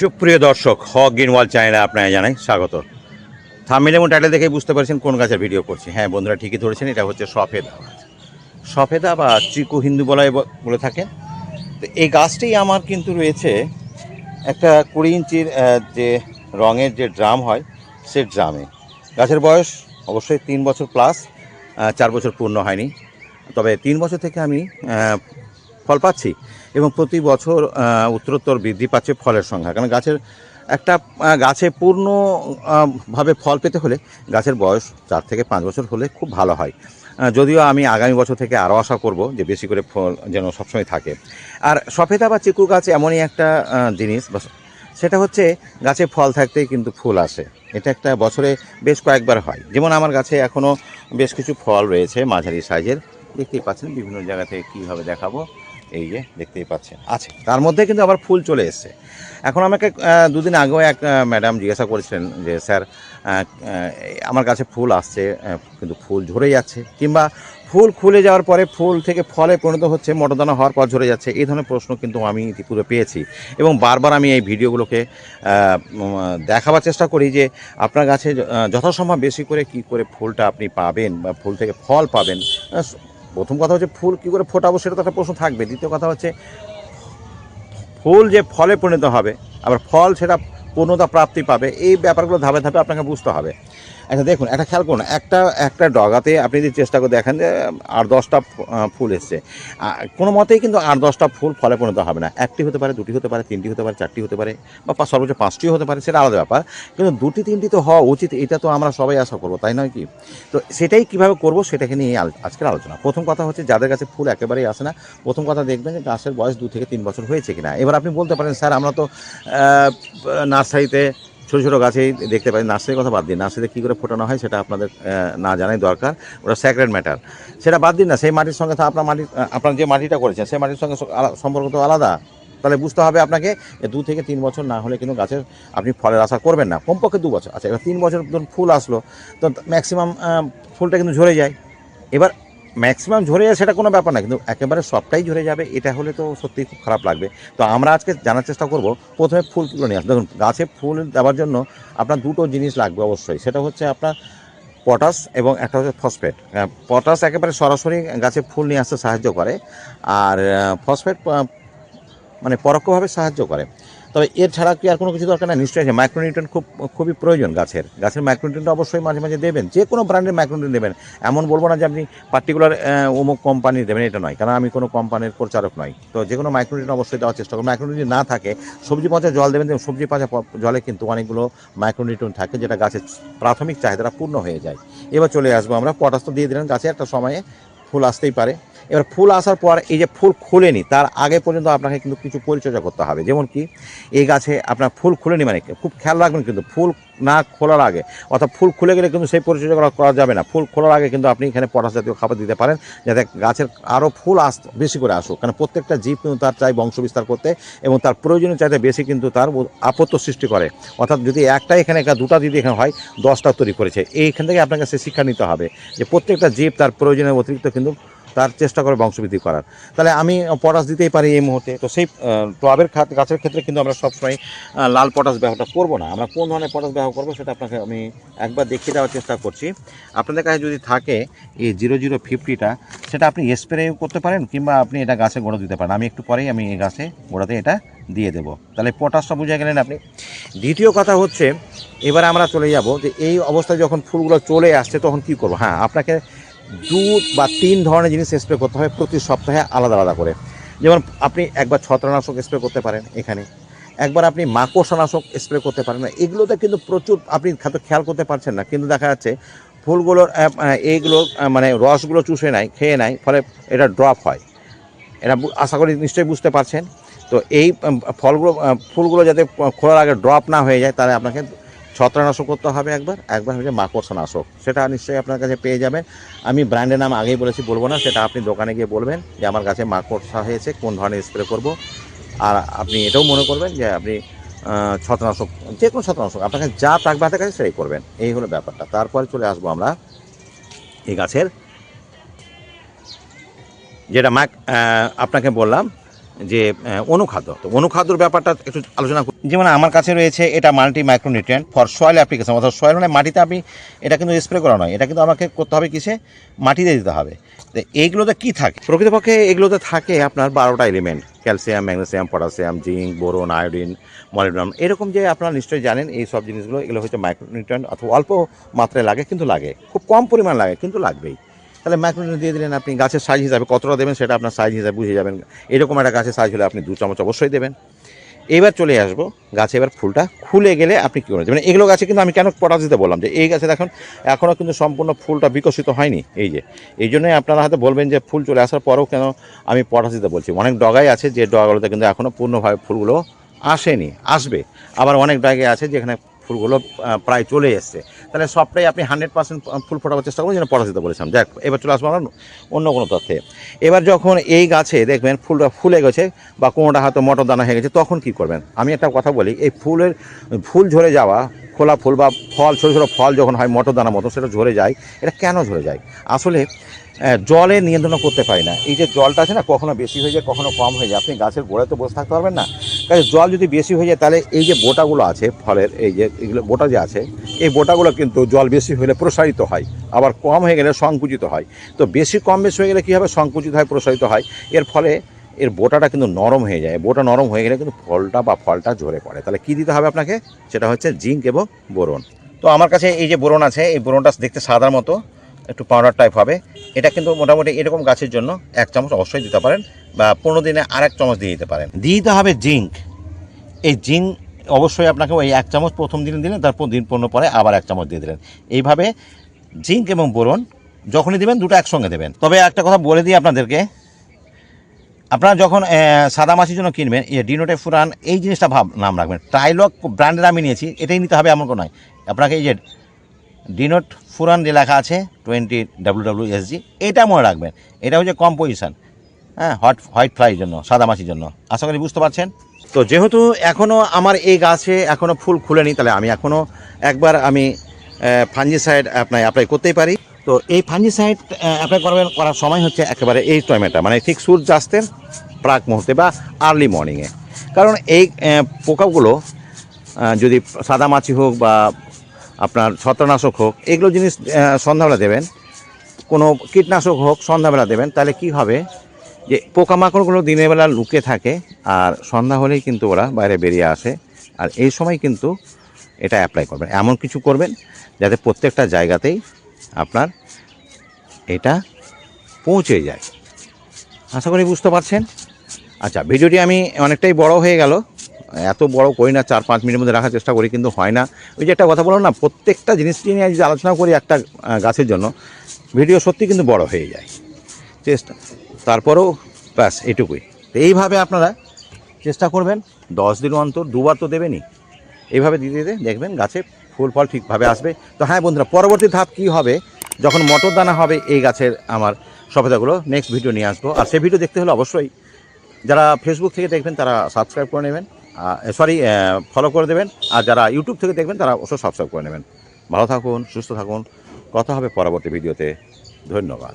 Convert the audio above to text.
সুপ্রিয় দর্শক, হক গ্রিনওয়াল চ্যানেলে আপনারা জানাই স্বাগত। থামিল এবং টাইটেল দেখেই বুঝতে পারছেন কোন গাছের ভিডিও করছি। হ্যাঁ বন্ধুরা ঠিকই ধরেছেন, এটা হচ্ছে সফেদা সফেদা বা চিকু হিন্দু বলাই ব- বলে থাকেন তো এই গাছটি আমার কিন্তু রয়েছে একটা কুড়ি ইঞ্চির যে রঙের যে ড্রাম হয়, সে ড্রামে। গাছের বয়স অবশ্যই তিন বছর প্লাস চার বছর পূর্ণ হয়নি। তবে তিন বছর থেকে আমি ফল পাচ্ছি এবং প্রতি বছর উত্তরোত্তর বৃদ্ধি পাচ্ছে ফলের সংখ্যা। কারণ গাছের একটা গাছে পূর্ণভাবে ফল পেতে হলে গাছের বয়স চার থেকে পাঁচ বছর হলে খুব ভালো হয়। যদিও আমি আগামী বছর থেকে আরও আশা করব যে বেশি করে ফল যেন সবসময় থাকে। আর সফেদা বা চিকু গাছ এমনই একটা জিনিস সেটা হচ্ছে গাছে ফল থাকতেই কিন্তু ফুল আসে। এটা একটা বছরে বেশ কয়েকবার হয়। যেমন আমার গাছে এখনও বেশ কিছু ফল রয়েছে, মাঝারি সাইজের। দেখতেই পাচ্ছেন বিভিন্ন জায়গা থেকে কীভাবে দেখাবো। এই যে দেখতেই পাচ্ছেন। আছে। তার মধ্যে কিন্তু আবার ফুল চলে এসছে। এখন আমাকে দুদিন আগেও এক ম্যাডাম জিজ্ঞাসা করেছিলেন যে, স্যার আমার কাছে ফুল আসছে কিন্তু ফুল ঝরে যাচ্ছে। কিংবা ফুল খুলে যাওয়ার পরে ফুল থেকে ফলে পরিণত হচ্ছে, মটরদানা হওয়ার পর ঝরে যাচ্ছে, এই ধরনের প্রশ্ন কিন্তু আমি ইতিপূর্বে পেয়েছি। এবং বারবার আমি এই ভিডিওগুলোকে দেখাবার চেষ্টা করি যে, আপনার গাছে যথাসম্ভব বেশি করে কি করে ফুলটা আপনি পাবেন বা ফুল থেকে ফল পাবেন প্রথম কথা হচ্ছে ফুল কী করে ফোটাবো সেটা তো একটা প্রশ্ন থাকবে। দ্বিতীয় কথা হচ্ছে, ফুল যে ফলে পরিণত হবে, আবার ফল সেটা পূর্ণতা প্রাপ্তি পাবে, এই ব্যাপারগুলো ধাপে ধাপে আপনাকে বুঝতে হবে। আচ্ছা দেখুন, একটা খেয়াল করুন, একটা একটা ডগাতে আপনি যদি চেষ্টা করে দেখেন যে আট দশটা ফুল এসছে। কোনো মতেই কিন্তু আট দশটা ফুল ফলে পরিণত হবে না। একটি হতে পারে, দুটি হতে পারে, তিনটি হতে পারে, চারটি হতে পারে, বা সর্বোচ্চ পাঁচটিও হতে পারে, সেটা আলাদা ব্যাপার। কিন্তু দুটি, তিনটি তো হওয়া উচিত, এটা তো আমরা সবাই আশা করব, তাই নয় কি? তো সেটাই কীভাবে করব সেটাকে নিয়ে আজকের আলোচনা। প্রথম কথা হচ্ছে, যাদের কাছে ফুল একেবারেই আসে না, প্রথম কথা দেখবেন যে, গাছের বয়স দু থেকে তিন বছর হয়েছে কিনা। এবার আপনি বলতে পারেন, স্যার, আমরা তো নার্সারিতে ছোটো ছোটো গাছেই দেখতে পাই নার্সারির কথা বাদ দিন। নার্সারিতে কী করে ফোটানো হয় সেটা আপনাদের না জানাই দরকার। ওটা স্যাক্রেড ম্যাটার সেটা বাদ দিন না সেই মাটির সঙ্গে তো আপনার আহ, আপনার যে মাটিটা করেছেন সেই মাটির সঙ্গে সম্পর্ক তো আলাদা। তাহলে বুঝতে হবে আপনাকে দু থেকে তিন বছর না হলে কিন্তু গাছের আপনি ফলের আশা করবেন না। কমপক্ষে দু বছর। আচ্ছা এবার তিন বছর ধরুন ফুল আসলো তো ম্যাক্সিমাম ফুলটা কিন্তু ঝরে যায়। এবার ম্যাক্সিমাম ঝরে যায় সেটা কোনো ব্যাপার না, কিন্তু একেবারে সবটাই ঝরে যাবে, এটা হলে তো সত্যিই খুব খারাপ লাগবে। তো আমরা আজকে জানার চেষ্টা করব, প্রথমে ফুল তুলে নিয়ে আসব দেখুন, গাছে ফুল দেওয়ার জন্য আপনার দুটো জিনিস লাগবে অবশ্যই। সেটা হচ্ছে আপনার পটাশ এবং একটা হচ্ছে ফসফেট। পটাশ একেবারে সরাসরি গাছে ফুল নিয়ে আসতে সাহায্য করে, আর ফসফেট মানে পরোক্ষভাবে সাহায্য করে। তবে এর ছাড়া কি আর কোনো কিছু দরকার? না, নিশ্চয়ই আছে। মাইক্রোনিউট্রেন খুব, খুবই প্রয়োজন গাছের। গাছের মাইক্রোনিউট্রেনটা অবশ্যই মাঝে মাঝে দেবেন। যে কোনো ব্র্যান্ডের মাইক্রোনিউট্রেন দেবেন। এমন বলব না যে আপনি পার্টিকুলার অমুক কোম্পানি দেবেন, এটা নয়। কারণ আমি কোনো কোম্পানির প্রচারক নয় তো যে কোনো মাইক্রোনিউট্রেন অবশ্যই দেওয়ার চেষ্টা করব মাইক্রোনিউট্রেন না থাকে, সবজি পচা জল দেবেন সবজি পচা জলে কিন্তু অনেকগুলো মাইক্রোনিউট্রেন থাকে, যেটা গাছের প্রাথমিক চাহিদাটা পূর্ণ হয়ে যায়। এবার চলে আসব আমরা। পটাশ তো দিয়ে দিলেন গাছে, একটা সময়ে ফুল আসতেই পারে। এবার ফুল আসার পর এই যে ফুল খুলেনি, তার আগে পর্যন্ত আপনাকে কিন্তু কিছু পরিচর্যা করতে হবে। যেমন কি, এই গাছে আপনার ফুল খুলেনি মানে খুব খেয়াল রাখবেন কিন্তু ফুল না খোলার আগে, অর্থাৎ ফুল খুলে গেলে কিন্তু সেই পরিচর্যা করা- করা যাবে না। ফুল খোলার আগে কিন্তু আপনি এখানে পটাশ জাতীয় খাবার দিতে পারেন, যাতে গাছের আরও ফুল আস বেশি করে আসুক। কারণ প্রত্যেকটা জীব কিন্তু তার চাই বংশ বিস্তার করতে এবং তার প্রয়োজনীয় চাইতে বেশি কিন্তু তার আপত্ত সৃষ্টি করে। অর্থাৎ যদি একটা এখানে একটা দুটা যদি এখানে হয়, দশটা তৈরি করেছে। এইখান থেকে আপনাকে সে শিক্ষা নিতে হবে যে প্রত্যেকটা জীব তার প্রয়োজনের অতিরিক্ত কিন্তু তার চেষ্টা করে বংশবৃদ্ধি করার। তাহলে আমি পটাশ দিতেই পারি এই মুহূর্তে। তো সেই টবের গাছের ক্ষেত্রে কিন্তু আমরা সবসময় লাল পটাশ ব্যবহারটা করব না। আমরা কোন ধরনের পটাশ ব্যবহার করব সেটা আপনাকে আমি একবার দেখিয়ে দেওয়ার চেষ্টা করছি। আপনাদের কাছে যদি থাকে এই জিরো জিরো ফিফটিটা, সেটা আপনি স্প্রে করতে পারেন কিংবা আপনি এটা গাছে গোড়া দিতে পারেন। আমি একটু পরেই আমি এই গাছে গোড়াতে এটা দিয়ে দেবো। তাহলে পটাশটা বুঝে গেলেন আপনি। দ্বিতীয় কথা হচ্ছে, এবার আমরা চলে যাব যে এই অবস্থায় যখন ফুলগুলো চলে আসছে তখন কি করব? হ্যাঁ আপনাকে দু বা তিন ধরনের জিনিস স্প্রে করতে হয় প্রতি সপ্তাহে আলাদা আলাদা করে। যেমন আপনি একবার ছত্রনাশক স্প্রে করতে পারেন এখানে। একবার আপনি মাকড়সানাশক স্প্রে করতে পারেন না। এগুলোতে কিন্তু প্রচুর আপনি হয়তো খেয়াল করতে পারছেন না কিন্তু দেখা যাচ্ছে ফুলগুলোর আহ, এইগুলো মানে রসগুলো চুষে নেয় খেয়ে নেয় ফলে এটা ড্রপ হয়। এটা আশা করি নিশ্চয়ই বুঝতে পারছেন। তো এই ফলগুলো ফুলগুলো যাতে খোলার আগে ড্রপ না হয়ে যায় তাহলে আপনাকে ছত্রানাশক করতে হবে একবার একবার হচ্ছে মাকড়সানাশক। সেটা নিশ্চয়ই আপনার কাছে পেয়ে যাবেন। আমি ব্র্যান্ডের নাম আগেই বলেছি, বলব না, সেটা আপনি দোকানে গিয়ে বলবেন যে আমার কাছে মাকড়সা হয়েছে, কোন ধরনের স্প্রে করব। আর আপনি এটাও মনে করবেন যে আপনি ছত্রানাশক যে কোনো ছত্রানাশক আপনাকে যা থাকবে হাতের কাছে সেটাই করবেন। এই হলো ব্যাপারটা। তারপরে চলে আসব আমরা এই গাছের, যেটা মাক আপনাকে বললাম যে অনুখাদ্য। তো অনুখাদ্যর ব্যাপারটা একটু আলোচনা করি। যেমন আমার কাছে রয়েছে এটা multi micronutrient for soil application অর্থাৎ সয়েল মানে মাটিতে আপনি এটা কিন্তু স্প্রে করা নয় এটা কিন্তু আমাকে করতে হবে কিসে? মাটিতে দিতে হবে। তো এইগুলোতে কী থাকে? প্রকৃতপক্ষে এগুলোতে থাকে আপনার বারোটা element calcium magnesium potassium zinc boron iodine molybdenum এরকম যে আপনারা নিশ্চয়ই জানেন এই সব জিনিসগুলো এগুলো হচ্ছে মাইক্রোনিউট্রিয়েন্ট অথবা অল্প মাত্রায় লাগে কিন্তু লাগে। খুব কম পরিমাণ লাগে কিন্তু লাগবেই। তাহলে মাইক্রোনিউট্রিয়েন্ট দিয়ে দিলেন আপনি গাছের সাইজ হিসাবে কতটা দেবেন সেটা আপনার সাইজ হিসাবে বুঝে যাবেন। এরকম একটা গাছের সাইজ হলে আপনি দু চামচ অবশ্যই দেবেন। এবার চলে আসব গাছে এবার ফুলটা খুলে গেলে আপনি কী করবেন? মানে এগুলো গাছে কিন্তু আমি কেন পটাশ দিতে বললাম যে এই গাছে দেখুন এখনও কিন্তু সম্পূর্ণ ফুলটা বিকশিত হয়নি। এই যে, এই জন্যই আপনারা হয়তো বলবেন যে ফুল চলে আসার পরেও কেন আমি পটাশ দিতে বলছি। অনেক ডগাই আছে যে ডগাগুলোতে কিন্তু এখনও পূর্ণভাবে ফুলগুলো আসেনি, আসবে। আবার অনেক ডগাই আছে যেখানে ফুলগুলো প্রায় চলে এসছে। তাহলে সবটাই আপনি হান্ড্রেড পার্সেন্ট ফুল ফোটাবার চেষ্টা করবেন যেন পটাশ দিতে বলেছিলাম। দেখ এবার চলে আসব আমরা অন্য কোনো তথ্যে। এবার যখন এই গাছে দেখবেন ফুলটা ফুলে গেছে বা কোনোটা হয়তো মটর দানা হয়ে গেছে, তখন কি করবেন? আমি একটা কথা বলি, এই ফুলের ফুল ঝরে যাওয়া, খোলা ফুল বা ফল, ছোটো ছোটো ফল যখন হয় মটর দানা মতো সেটা ঝরে যায়। এটা কেন ঝরে যায়? আসলে জলে নিয়ন্ত্রণ করতে পারি না। এই যে জলটা আছে না, কখনো বেশি হয়ে যায়, কখনো কম হয়ে যায়। আপনি গাছের গোড়ায় তো বসে থাকতে পারবেন না। কাজে জল যদি বেশি হয়ে যায়, তাহলে এই যে বোটাগুলো আছে, ফলের এই যে এগুলো বোটা যে আছে, এই বোটাগুলো কিন্তু জল বেশি হলে প্রসারিত হয়। আবার কম হয়ে গেলে সংকুচিত হয়। তো বেশি, কম বেশি হয়ে গেলে কী হবে? সংকুচিত হয় প্রসারিত হয়। এর ফলে এর বোটাটা কিন্তু নরম হয়ে যায়। বোটা নরম হয়ে গেলে কিন্তু ফলটা বা ফলটা ঝরে পড়ে। তাহলে কী দিতে হবে আপনাকে? সেটা হচ্ছে জিঙ্ক এবং বোরন। তো আমার কাছে এই যে বোরন আছে, এই বোরনটা দেখতে সাদার মতো। একটু পাউডার টাইপ হবে। এটা কিন্তু মোটামুটি এরকম গাছের জন্য এক চামচ অবশ্যই দিতে পারেন বা পনেরো দিনে আর এক চামচ দিয়ে দিতে পারেন। দিয়ে দিতে হবে জিঙ্ক। এই জিঙ্ক অবশ্যই আপনাকে ওই এক চামচ প্রথম দিন দিলেন, তারপর দিন পনেরো পরে আবার এক চামচ দিয়ে দিলেন। এইভাবে জিঙ্ক এবং বোরন যখনই দেবেন, দুটো একসঙ্গে দেবেন। তবে একটা কথা বলে দিই আপনাদেরকে। আপনারা যখন সাদা মাছির জন্য কিনবেন, এই ডিনোটে ফুরান এই জিনিসটা ভাব, নাম রাখবেন। টাইলক ব্র্যান্ডের আমি নিয়েছি, এটাই নিতে হবে এমন কোনো নয়। আপনাকে এই যে ডিনোট ফুরান যে লেখা আছে টোয়েন্টি ডাব্লিউ এসজি এটা মনে রাখবেন, এটা হচ্ছে কম্পোজিশন হ্যাঁ হট হোয়াইট ফ্লাইয়ের জন্য, সাদা মাছির জন্য। আশা করি বুঝতে পারছেন? তো যেহেতু এখনও আমার এই গাছে এখনও ফুল খুলেনি, তাহলে আমি এখনও একবার আমি ফাঞ্জিসাইড অ্যাপ্লাই অ্যাপ্লাই করতেই পারি। তো এই ফাঞ্জিসাইড অ্যাপ্লাই করবেন, করার সময় হচ্ছে একেবারে এই টাইমেটা মানে ঠিক সূর্যাস্তের প্রাক মুহূর্তে বা আর্লি মর্নিংয়ে কারণ এই পোকাগুলো যদি সাদা মাছি হোক বা আপনার ছত্রনাশক হোক, এগুলো জিনিস সন্ধ্যাবেলা দেবেন। কোনো কীটনাশক হোক, সন্ধ্যাবেলা দেবেন। তাহলে কি হবে যে, পোকামাকড়গুলো দিনের বেলা লুকে থাকে, আর সন্ধ্যা হলেই কিন্তু ওরা বাইরে বেরিয়ে আসে। আর এই সময় কিন্তু এটা অ্যাপ্লাই করবেন। এমন কিছু করবেন যাতে প্রত্যেকটা জায়গাতেই আপনার এটা পৌঁছে যায়। আশা করি বুঝতে পারছেন? আচ্ছা ভিডিওটি আমি অনেকটাই বড় হয়ে গেল। এত বড় করি না, চার পাঁচ মিনিটের মধ্যে রাখার চেষ্টা করি, কিন্তু হয় না। ওই যে একটা কথা বললাম না, প্রত্যেকটা জিনিসটি নিয়ে যদি আলোচনা করি একটা গাছের জন্য, ভিডিও সত্যি কিন্তু বড় হয়ে যায়। চেষ্টা, তারপরেও ব্যাস, এটুকুই। তো এইভাবে আপনারা চেষ্টা করবেন, দশ দিন অন্তর, দুবার তো দেবেনই। এইভাবে দিতে দিতে দেখবেন গাছে ফুল ফল ঠিকভাবে আসবে। তো হ্যাঁ বন্ধুরা, পরবর্তী ধাপ কী হবে? যখন মটর দানা হবে, এই গাছের আমার সফেদাগুলো নেক্সট ভিডিও নিয়ে আসব। আর সেই ভিডিও দেখতে হলে অবশ্যই যারা ফেসবুক থেকে দেখবেন, তারা সাবস্ক্রাইব করে নেবেন। সরি ফলো করে দেবেন। আর যারা ইউটিউব থেকে দেখবেন, তারা অবশ্যই সাবস্ক্রাইব করে নেবেন। ভালো থাকুন, সুস্থ থাকুন। কথা হবে পরবর্তী ভিডিওতে ধন্যবাদ।